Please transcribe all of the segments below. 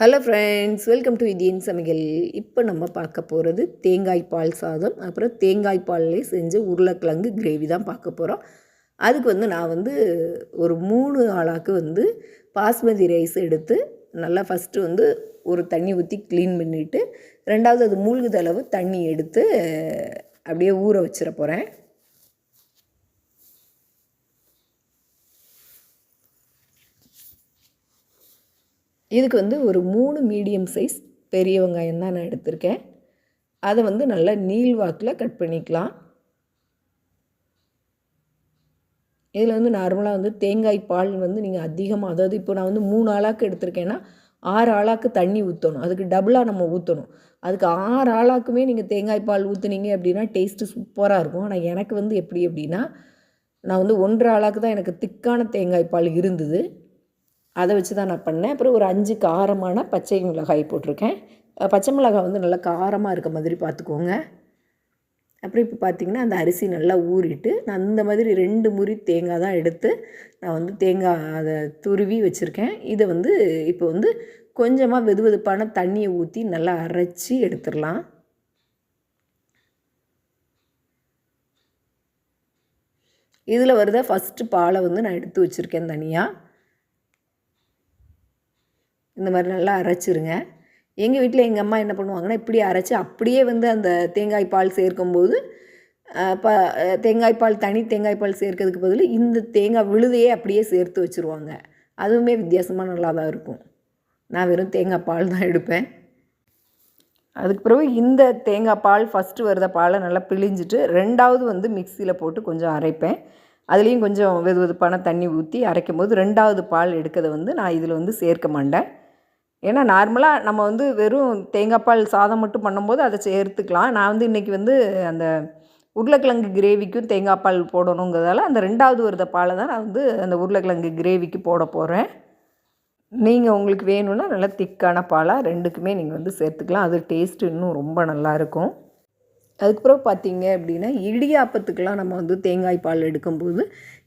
Hello friends welcome to Indian சமையல் இப்போ நம்ம பார்க்க போகிறது தேங்காய் பால் சாதம். அப்புறம் தேங்காய் பால்லே செஞ்ச உருளைக்கிழங்கு கிரேவி தான் பார்க்க போகிறோம் அதுக்கு வந்து நான் வந்து ஒரு மூணு ஆளாக்கு வந்து பாஸ்மதி ரைஸ் எடுத்து நல்லா ஃபஸ்ட்டு வந்து ஒரு தண்ணி ஊற்றி க்ளீன் பண்ணிவிட்டு ரெண்டாவது அது மூழ்குதளவு தண்ணி எடுத்து அப்படியே ஊற வச்சிட போகிறேன் இதுக்கு வந்து ஒரு மூணு மீடியம் சைஸ் பெரிய வெங்காயம் தான் நான் எடுத்திருக்கேன். அதை வந்து நல்லா நீள் வாக்கில் கட் பண்ணிக்கலாம். இதில் வந்து நார்மலாக வந்து தேங்காய் பால் வந்து நீங்கள் அதிகமாக அதாவது இப்போ நான் வந்து மூணு ஆளாக்கு எடுத்திருக்கேன்னா ஆறு ஆளாக்கு தண்ணி ஊற்றணும் அதுக்கு டபுளாக நம்ம ஊற்றணும் அதுக்கு ஆறு ஆளாக்குமே நீங்கள் தேங்காய் பால் ஊற்றுனீங்க அப்படின்னா டேஸ்ட்டு சூப்பராக இருக்கும். ஆனால் எனக்கு வந்து எப்படி அப்படின்னா நான் வந்து ஒன்றரை ஆளாக்கு தான் எனக்கு திக்கான தேங்காய் பால் இருந்தது. அதை வச்சு தான் நான் பண்ணேன். அப்புறம் ஒரு அஞ்சு காரமான பச்சை மிளகாய் போட்டிருக்கேன். பச்சை மிளகாய் வந்து நல்லா காரமாக இருக்க மாதிரி பார்த்துக்கோங்க. அப்புறம் இப்போ பார்த்திங்கன்னா அந்த அரிசி நல்லா ஊறிட்டு நான் அந்த மாதிரி ரெண்டு முறி தேங்காய் தான் எடுத்து நான் வந்து தேங்காய் அதை துருவி வச்சுருக்கேன். இதை வந்து இப்போ வந்து கொஞ்சமாக வெது வெதுப்பான தண்ணியை ஊற்றி நல்லா அரைச்சி எடுத்துடலாம். இதில் வருத ஃபஸ்ட்டு பாலை வந்து நான் எடுத்து வச்சுருக்கேன் தனியாக இந்த மாதிரி நல்லா அரைச்சிருங்க. எங்கள் வீட்டில் எங்கள் அம்மா என்ன பண்ணுவாங்கன்னா இப்படி அரைச்சி அப்படியே வந்து அந்த தேங்காய் பால் சேர்க்கும்போது ப தேங்காய் பால் தனி தேங்காய் பால் சேர்க்கறதுக்கு பதில் இந்த தேங்காய் விழுதையே அப்படியே சேர்த்து வச்சுருவாங்க. அதுவுமே வித்தியாசமாக நல்லா தான் இருக்கும். நான் வெறும் தேங்காய் பால் தான் எடுப்பேன். அதுக்கு பிறகு இந்த தேங்காய் பால் ஃபஸ்ட்டு வருத பாலை நல்லா பிழிஞ்சிட்டு ரெண்டாவது வந்து மிக்சியில் போட்டு கொஞ்சம் அரைப்பேன். அதுலேயும் கொஞ்சம் வெது வெதுப்பான தண்ணி ஊற்றி அரைக்கும் போது ரெண்டாவது பால் எடுக்கிறத வந்து நான் இதில் வந்து சேர்க்க மாட்டேன். ஏன்னா நார்மலாக நம்ம வந்து வெறும் தேங்காய் பால் சாதம் மட்டும் பண்ணும்போது அதை சேர்த்துக்கலாம் நான் வந்து இன்றைக்கி வந்து அந்த உருளைக்கிழங்கு கிரேவிக்கும் தேங்காய் பால் போடணுங்கிறதால அந்த ரெண்டாவது வருத பாலை தான் நான் வந்து அந்த உருளைக்கிழங்கு கிரேவிக்கு போட போகிறேன் நீங்கள் உங்களுக்கு வேணும்னா நல்லா திக்கான பாலாக ரெண்டுக்குமே நீங்கள் வந்து சேர்த்துக்கலாம். அது டேஸ்ட்டு இன்னும் ரொம்ப நல்லாயிருக்கும் அதுக்கப்புறம் பார்த்தீங்க அப்படின்னா இடியாப்பத்துக்கெலாம் நம்ம வந்து தேங்காய் பால் எடுக்கும்போது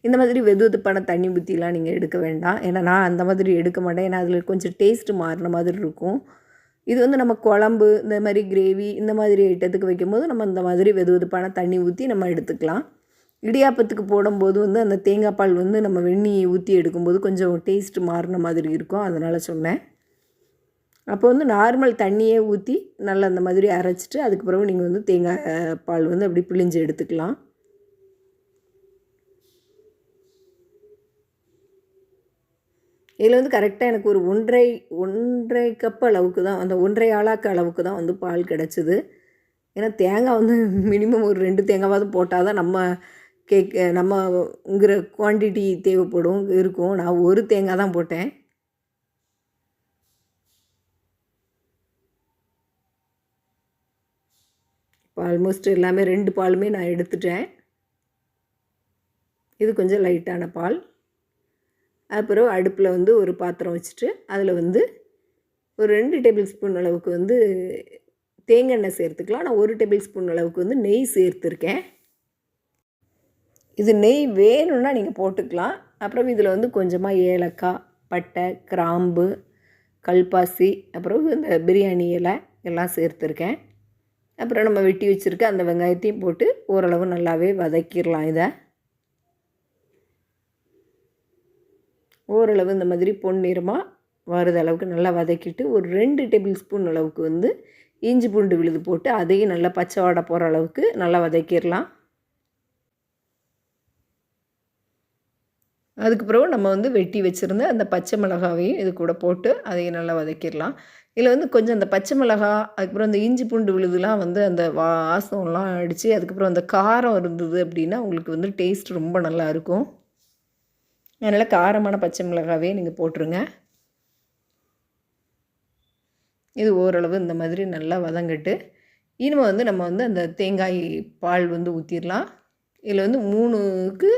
இந்த மாதிரி வெது வெதுப்பான தண்ணி ஊற்றிலாம் நீங்கள் எடுக்க வேண்டாம். ஏன்னா நான் அந்த மாதிரி எடுக்க மாட்டேன். ஏன்னா அதில் கொஞ்சம் டேஸ்ட்டு மாறின மாதிரி இருக்கும். இது வந்து நம்ம குழம்பு இந்த மாதிரி கிரேவி இந்த மாதிரி ஐட்டத்துக்கு வைக்கும்போது நம்ம இந்த மாதிரி வெது வெதுப்பான தண்ணி ஊற்றி நம்ம எடுத்துக்கலாம். இடியாப்பத்துக்கு போடும்போது வந்து அந்த தேங்காய் பால் வந்து நம்ம வெந்நியை ஊற்றி எடுக்கும்போது கொஞ்சம் டேஸ்ட்டு மாறின மாதிரி இருக்கும். அதனால் சொன்னேன். அப்போ வந்து நார்மல் தண்ணியே ஊற்றி நல்லா அந்த மாதிரி அரைச்சிட்டு அதுக்கு பிறகு நீங்கள் வந்து தேங்காய் பால் வந்து அப்படி பிழிஞ்சு எடுத்துக்கலாம். இதில் வந்து கரெக்டாக எனக்கு ஒரு ஒன்றரை ஒன்றரை கப் அளவுக்கு தான் அந்த ஒன்றரை ஆளாக்க அளவுக்கு தான் வந்து பால் கிடச்சிது. ஏன்னா தேங்காய் வந்து மினிமம் ஒரு ரெண்டு தேங்காவது போட்டால் தான் நம்ம கேக் நம்மங்கிற குவான்டிட்டி தேவைப்படும் இருக்கும். நான் ஒரு தேங்காய் தான் போட்டேன். ஆல்மோஸ்ட் எல்லாமே ரெண்டு பாலுமே நான் எடுத்துட்டேன். இது கொஞ்சம் லைட்டான பால். அப்புறம் அடுப்பில் வந்து ஒரு பாத்திரம் வச்சுட்டு அதில் வந்து ஒரு ரெண்டு டேபிள் ஸ்பூன் அளவுக்கு வந்து தேங்காய் எண்ணெய் சேர்த்துக்கலாம். நான் ஒரு டேபிள் ஸ்பூன் அளவுக்கு வந்து நெய் சேர்த்துருக்கேன். இது நெய் வேணும்னா நீங்கள் போட்டுக்கலாம். அப்புறம் இதில் வந்து கொஞ்சமாக ஏலக்காய் பட்டை கிராம்பு கல்பாசி அப்புறம் இந்த பிரியாணி இலை எல்லாம் சேர்த்துருக்கேன். அப்புறம் நம்ம வெட்டி வச்சுருக்க அந்த வெங்காயத்தையும் போட்டு ஓரளவு நல்லாவே வதக்கிடலாம் இதை. ஓரளவு இந்த மாதிரி பொன்னிறமாக வருது அளவுக்கு நல்லா வதக்கிட்டு ஒரு ரெண்டு டேபிள் ஸ்பூன் அளவுக்கு வந்து இஞ்சி பூண்டு விழுது போட்டு அதையும் நல்லா பச்சை வாடை போகிற அளவுக்கு நல்லா வதக்கிடலாம். அதுக்கு பிறகு நம்ம வந்து வெட்டி வச்சுருந்த அந்த பச்சை மிளகாவையும் இது கூட போட்டு அதையும் நல்லா வதக்கிடலாம். இதில் வந்து கொஞ்சம் அந்த பச்சை மிளகா அதுக்கப்புறம் அந்த இஞ்சி பூண்டு விழுதுலாம் வந்து அந்த வாசம்லாம் அடித்து அதுக்கப்புறம் அந்த காரம் இருந்தது அப்படின்னா உங்களுக்கு வந்து டேஸ்ட் ரொம்ப நல்லா இருக்கும். அதனால் காரமான பச்சை மிளகாவே நீங்கள் போட்டுருங்க. இது ஓரளவு இந்த மாதிரி நல்லா வதங்கிட்டு இனிமே வந்து நம்ம வந்து அந்த தேங்காய் பால் வந்து ஊற்றிடலாம் இதில் வந்து மூணுக்கு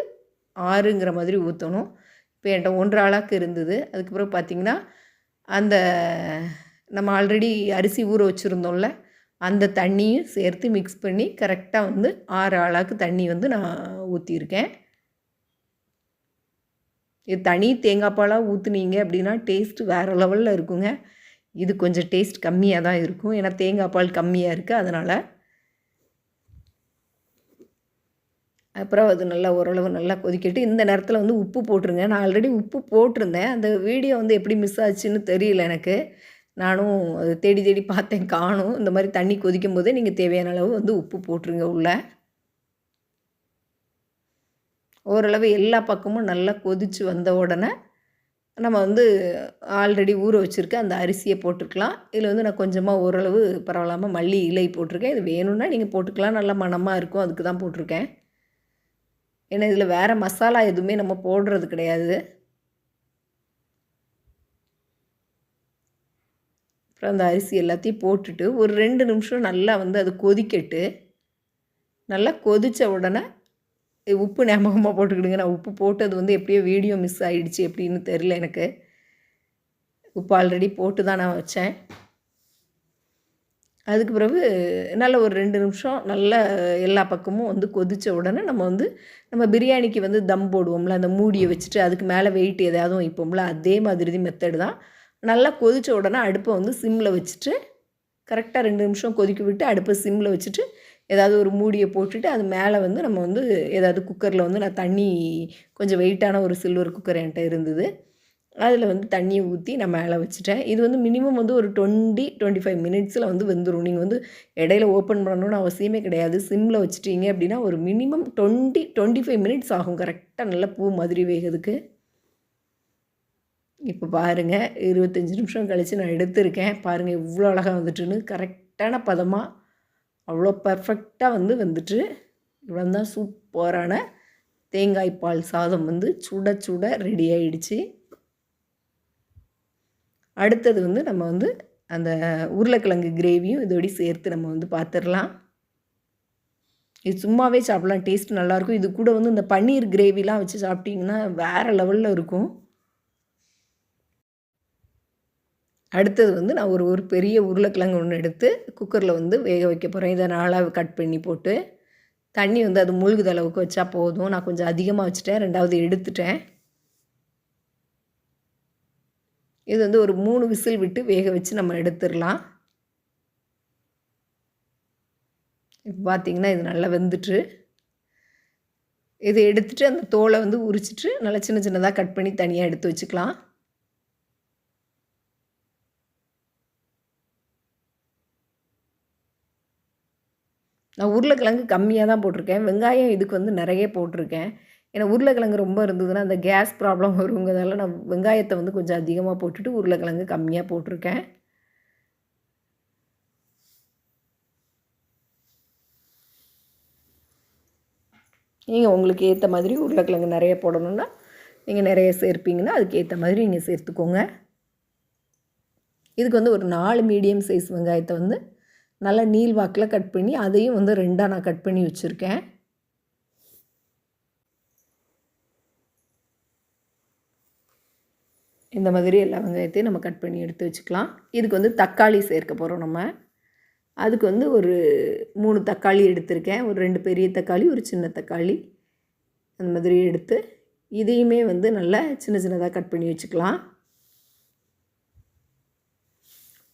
ஆறுங்கிற மாதிரி ஊற்றணும் இப்போ என்கிட்ட ஒன்றரை ஆளாக்கு இருந்தது. அதுக்கப்புறம் பார்த்திங்கன்னா அந்த நம்ம ஆல்ரெடி அரிசி ஊற வச்சுருந்தோம்ல அந்த தண்ணியும் சேர்த்து மிக்ஸ் பண்ணி கரெக்டாக வந்து ஆறு ஆளாக்கு தண்ணி வந்து நான் ஊற்றியிருக்கேன் இது தனி தேங்காய் பாலாக ஊற்றுனீங்க அப்படின்னா டேஸ்ட்டு வேறு லெவலில் இருக்குங்க. இது கொஞ்சம் டேஸ்ட் கம்மியாக தான் இருக்கும். ஏன்னா தேங்காய் பால் கம்மியாக இருக்குது அதனால் அப்புறம் அது நல்லா ஓரளவு நல்லா கொதிக்கிட்டு. இந்த நேரத்தில் வந்து உப்பு போட்டுருங்க. நான் ஆல்ரெடி உப்பு போட்டிருந்தேன். அந்த வீடியோ வந்து எப்படி மிஸ் ஆச்சுன்னு தெரியல எனக்கு. நானும் அது தேடி தேடி பார்த்தேன் காணும். இந்த மாதிரி தண்ணி கொதிக்கும் போதே நீங்கள் தேவையான அளவு வந்து உப்பு போட்டுருங்க உள்ள. ஓரளவு எல்லா பக்கமும் நல்லா கொதித்து வந்த உடனே நம்ம வந்து ஆல்ரெடி ஊற வச்சுருக்க அந்த அரிசியை போட்டுக்கலாம். இதில் வந்து நான் கொஞ்சமாக ஓரளவு பரவாயில்லாமல் மல்லி இலை போட்டிருக்கேன். இது வேணும்னா நீங்கள் போட்டுக்கலாம். நல்லா மணமாக இருக்கும். அதுக்கு தான் போட்டிருக்கேன். ஏன்னா இதில் வேறு மசாலா எதுவுமே நம்ம போடுறது கிடையாது. அப்புறம் அந்த அரிசி எல்லாத்தையும் போட்டுட்டு ஒரு ரெண்டு நிமிஷம் நல்லா வந்து அது கொதிக்கட்டு. நல்லா கொதித்த உடனே உப்பு ஞாபகமாக போட்டுக்கிடுங்க. நான் உப்பு போட்டது வந்து எப்படியோ வீடியோ மிஸ் ஆகிடுச்சு எப்படின்னு தெரில எனக்கு. உப்பு ஆல்ரெடி போட்டு தான் நான் வச்சேன். அதுக்கு பிறகு நல்ல ஒரு ரெண்டு நிமிஷம் நல்ல எல்லா பக்கமும் வந்து கொதித்த உடனே நம்ம வந்து நம்ம பிரியாணிக்கு வந்து தம் போடுவோம்ல அந்த மூடியை வச்சுட்டு அதுக்கு மேலே வெயிட் எதாவது வைப்போம்ல அதே மாதிரி மெத்தடு தான். நல்லா கொதித்த உடனே அடுப்பை வந்து சிம்மில் வச்சுட்டு கரெக்டாக ரெண்டு நிமிஷம் கொதிக்க விட்டு அடுப்பை சிம்மில் வச்சுட்டு ஏதாவது ஒரு மூடியை போட்டுட்டு அது மேலே வந்து நம்ம வந்து ஏதாவது குக்கரில் வந்து நான் தண்ணி கொஞ்சம் வெயிட்டான ஒரு சில்வர் குக்கர் என்கிட்ட இருந்தது. அதில் வந்து தண்ணியை ஊற்றி நான் மேலே வச்சுட்டேன். இது வந்து மினிமம் வந்து ஒரு டுவெண்ட்டி டுவெண்ட்டி ஃபைவ் மினிட்ஸில் வந்து வெந்துடும் நீங்கள் வந்து இடையில ஓப்பன் பண்ணணும்னு அவசியமே கிடையாது. சிம்மில் வச்சுட்டீங்க அப்படின்னா ஒரு minimum twenty twenty five minutes ஆகும் கரெக்டாக நல்லா பூ மாதிரி வேகிறதுக்கு. இப்போ பாருங்கள் இருபத்தஞ்சி நிமிஷம் கழித்து நான் எடுத்திருக்கேன். பாருங்கள் இவ்வளோ அழகாக வந்துட்டுன்னு. கரெக்டான பதமாக அவ்வளோ பர்ஃபெக்டாக வந்து வந்துட்டு இவ்வளோ தான் சூப்பரான தேங்காய் பால் சாதம் வந்து சுட சுட ரெடி ஆகிடுச்சு அடுத்தது வந்து நம்ம வந்து அந்த உருளைக்கிழங்கு கிரேவியும் இதோடி சேர்த்து நம்ம வந்து பார்த்துடலாம் இது சும்மாவே சாப்பிட்லாம். டேஸ்ட் நல்லாயிருக்கும். இது கூட வந்து இந்த பன்னீர் கிரேவிலாம் வச்சு சாப்பிட்டிங்கன்னா வேறு லெவலில் இருக்கும். அடுத்தது வந்து நான் ஒரு ஒரு பெரிய உருளைக்கிழங்கு ஒன்று எடுத்து குக்கரில் வந்து வேக வைக்க போகிறேன் இதை நாளாக கட் பண்ணி போட்டு தண்ணி வந்து அது முழுகுத அளவுக்கு வச்சா போதும். நான் கொஞ்சம் அதிகமாக வச்சுட்டேன். ரெண்டாவது எடுத்துட்டேன். இது வந்து ஒரு மூணு விசில் விட்டு வேக வச்சு நம்ம எடுத்துடலாம். இப்போ பார்த்திங்கன்னா இது நல்லா வெந்துட்டு இதை எடுத்துகிட்டு அந்த தோலை வந்து உரிச்சிட்டு நல்லா சின்ன சின்னதாக கட் பண்ணி தனியாக எடுத்து வச்சுக்கலாம். நான் உருளைக்கிழங்கு கம்மியாக தான் போட்டிருக்கேன். வெங்காயம் இதுக்கு வந்து நிறைய போட்டிருக்கேன். ஏன்னா உருளைக்கிழங்கு ரொம்ப இருந்ததுன்னா அந்த கேஸ் ப்ராப்ளம் வருங்கிறதால நான் வெங்காயத்தை வந்து கொஞ்சம் அதிகமாக போட்டுட்டு உருளைக்கிழங்கு கம்மியாக போட்டிருக்கேன். நீங்கள் உங்களுக்கு ஏற்ற மாதிரி உருளைக்கிழங்கு நிறைய போடணுன்னா நீங்கள் நிறைய சேர்ப்பீங்கன்னா அதுக்கு ஏற்ற மாதிரி நீங்கள் சேர்த்துக்கோங்க. இதுக்கு வந்து ஒரு நாலு மீடியம் சைஸ் வெங்காயத்தை வந்து நல்லா நீள் வாக்கில் கட் பண்ணி அதையும் வந்து ரெண்டாக நான் கட் பண்ணி வச்சுருக்கேன். இந்த மாதிரி எல்லா வெங்காயத்தையும் நம்ம கட் பண்ணி எடுத்து வச்சுக்கலாம். இதுக்கு வந்து தக்காளி சேர்க்க போகிறோம் நம்ம. அதுக்கு வந்து ஒரு மூணு தக்காளி எடுத்திருக்கேன். ஒரு ரெண்டு பெரிய தக்காளி ஒரு சின்ன தக்காளி. அந்த மாதிரி எடுத்து இதையுமே வந்து நல்லா சின்ன சின்னதாக கட் பண்ணி வச்சுக்கலாம்.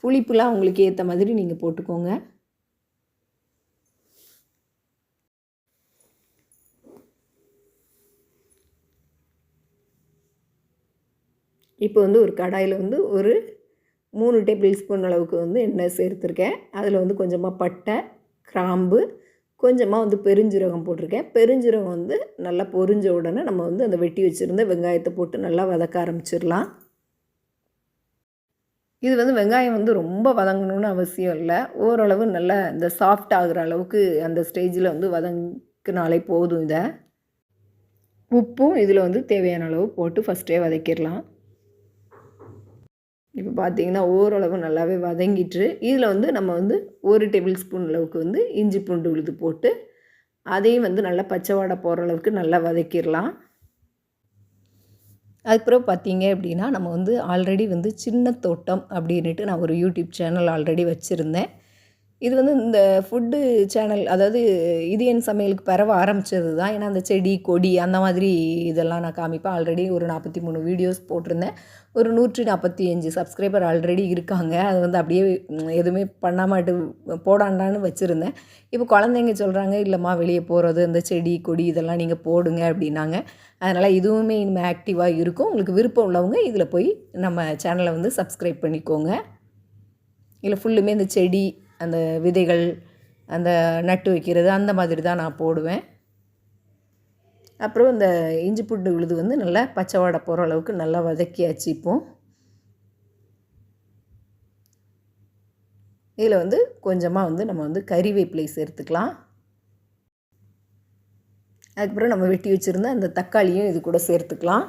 புளிப்புலாம் உங்களுக்கு ஏற்ற மாதிரி நீங்கள் போட்டுக்கோங்க. இப்போ வந்து ஒரு கடாயில் வந்து ஒரு மூணு டேபிள் ஸ்பூன் அளவுக்கு வந்து எண்ணெய் சேர்த்துருக்கேன். அதில் வந்து கொஞ்சமாக பட்டை கிராம்பு கொஞ்சமாக வந்து பெருஞ்சீரகம் போட்டிருக்கேன். பெருஞ்சீரகம் வந்து நல்லா பொரிஞ்ச உடனே நம்ம வந்து அந்த வெட்டி வச்சுருந்த வெங்காயத்தை போட்டு நல்லா வதக்க ஆரம்பிச்சிடலாம். இது வந்து வெங்காயம் வந்து ரொம்ப வதங்கணும்னு அவசியம் இல்லை. ஓரளவு நல்லா இந்த சாஃப்ட் ஆகிற அளவுக்கு அந்த ஸ்டேஜில் வந்து வதங்கினாலே போதும் இதை. உப்பும் இதில் வந்து தேவையான அளவு போட்டு ஃபஸ்ட்டே வதக்கிடலாம். இப்போ பார்த்தீங்கன்னா ஓரளவு நல்லாவே வதங்கிட்டு இதில் வந்து நம்ம வந்து ஒரு டேபிள் ஸ்பூன் அளவுக்கு வந்து இஞ்சி பூண்டு உழுது போட்டு அதையும் வந்து நல்லா பச்சை வாடை போகிற அளவுக்கு நல்லா வதக்கிடலாம். அதுக்கப்புறம் பார்த்தீங்க அப்படின்னா நம்ம வந்து ஆல்ரெடி வந்து சின்ன தோட்டம் அப்படின்ட்டு நான் ஒரு யூடியூப் சேனல் ஆல்ரெடி வச்சுருந்தேன். இது வந்து இந்த ஃபுட்டு சேனல் அதாவது இது என் சமையலுக்கு பரவ ஆரம்பித்தது தான் ஏன்னா அந்த செடி கொடி அந்த மாதிரி இதெல்லாம் நான் காமிப்பேன். ஆல்ரெடி ஒரு நாற்பத்தி மூணு வீடியோஸ் போட்டிருந்தேன். ஒரு நூற்றி நாற்பத்தி அஞ்சு சப்ஸ்கிரைபர் ஆல்ரெடி இருக்காங்க. அது வந்து அப்படியே எதுவுமே பண்ணாமட்டு போடாண்டான்னு வச்சுருந்தேன். இப்போ குழந்தைங்க சொல்கிறாங்க இல்லைம்மா வெளியே போகிறது இந்த செடி கொடி இதெல்லாம் நீங்கள் போடுங்க அப்படின்னாங்க. அதனால் இதுவுமே இனிமேல் ஆக்டிவாக இருக்கும். உங்களுக்கு விருப்பம் உள்ளவங்க இதில் போய் நம்ம சேனலை வந்து சப்ஸ்கிரைப் பண்ணிக்கோங்க. இதில் ஃபுல்லுமே இந்த செடி அந்த விதைகள் அந்த நட்டு வைக்கிறது அந்த மாதிரி தான் நான் போடுவேன். அப்புறம் இந்த இஞ்சி பூண்டு உழுது வந்து நல்லா பச்சை வாடை போகிற அளவுக்கு நல்லா வதக்கியாச்சு இப்போ. இதில் வந்து கொஞ்சமாக வந்து நம்ம வந்து கறிவேப்பிலை சேர்த்துக்கலாம். அதுக்கப்புறம் நம்ம வெட்டி வச்சுருந்த அந்த தக்காளியும் இது கூட சேர்த்துக்கலாம்.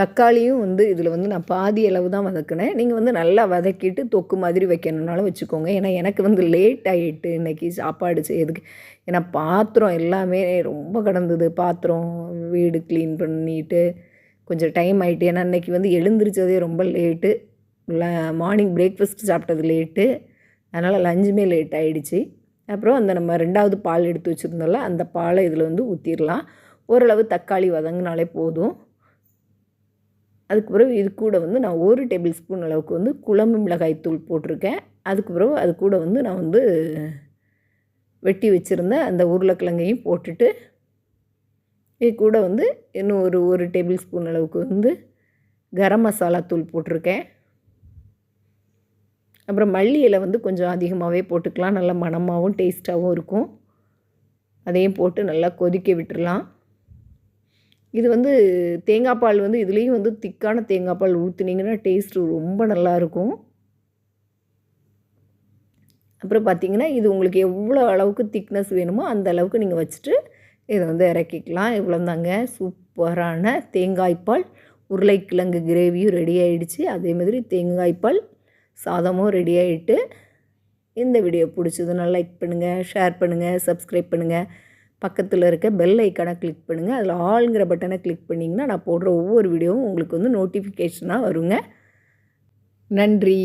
தக்காளியும் வந்து இதில் வந்து நான் பாதி அளவு தான் வதக்கினேன். நீங்கள் வந்து நல்லா வதக்கிட்டு தொக்கு மாதிரி வைக்கணுன்னாலும் வச்சுக்கோங்க. ஏன்னா எனக்கு வந்து லேட் ஆகிட்டு இன்றைக்கி சாப்பாடு செய்யறதுக்கு. ஏன்னா பாத்திரம் எல்லாமே ரொம்ப கடந்தது. பாத்திரம் வீடு க்ளீன் பண்ணிட்டு கொஞ்சம் டைம் ஆகிட்டு ஏன்னா இன்றைக்கி வந்து எழுந்திரிச்சதே ரொம்ப லேட்டு மார்னிங் பிரேக்ஃபாஸ்ட் சாப்பிட்டது லேட்டு அதனால் லஞ்சுமே லேட் ஆகிடுச்சு அப்புறம் அந்த நம்ம ரெண்டாவது பால் எடுத்து வச்சுருந்தோம்ல அந்த பாலை இதில் வந்து ஊற்றிடலாம் ஓரளவு தக்காளி வதங்கினாலே போதும். அதுக்கு பிறகு இது கூட வந்து நான் ஒரு டேபிள் ஸ்பூன் அளவுக்கு வந்து குழம்பு மிளகாய் தூள் போட்டிருக்கேன். அதுக்கு பிறகு அது கூட வந்து நான் வந்து வெட்டி வச்சுருந்த அந்த உருளைக்கிழங்கையும் போட்டுட்டு இது கூட வந்து இன்னும் ஒரு ஒரு டேபிள் ஸ்பூன் அளவுக்கு வந்து கரம் மசாலா தூள் போட்டிருக்கேன். அப்புறம் மல்லி இலை வந்து கொஞ்சம் அதிகமாகவே போட்டுக்கலாம். நல்லா மணமாகவும் டேஸ்ட்டாகவும் இருக்கும். அதையும் போட்டு நல்லா கொதிக்க விட்டுடலாம் இது வந்து தேங்காய் பால் வந்து இதுலேயும் வந்து திக்கான தேங்காய் பால் ஊற்றுனீங்கன்னா டேஸ்ட்டு ரொம்ப நல்லாயிருக்கும் அப்புறம் பார்த்தீங்கன்னா இது உங்களுக்கு எவ்வளோ அளவுக்கு திக்னஸ் வேணுமோ அந்த அளவுக்கு நீங்கள் வச்சுட்டு இதை வந்து இறக்கிக்கலாம். இவ்வளோ தாங்க சூப்பரான தேங்காய்ப்பால் உருளைக்கிழங்கு கிரேவியும் ரெடி ஆகிடுச்சு அதே மாதிரி தேங்காய்ப்பால் சாதமும் ரெடி ஆகிட்டு இந்த வீடியோ பிடிச்சதுன்னா லைக் பண்ணுங்கள் ஷேர் பண்ணுங்கள் சப்ஸ்கிரைப் பண்ணுங்கள் பக்கத்தில் இருக்க பெல் ஐக்கானை கிளிக் பண்ணுங்கள் அதில் ஆளுங்கிற பட்டனை கிளிக் பண்ணிங்கன்னா நான் போடுற ஒவ்வொரு வீடியோவும் உங்களுக்கு வந்து நோட்டிஃபிகேஷனாக வருங்க. நன்றி.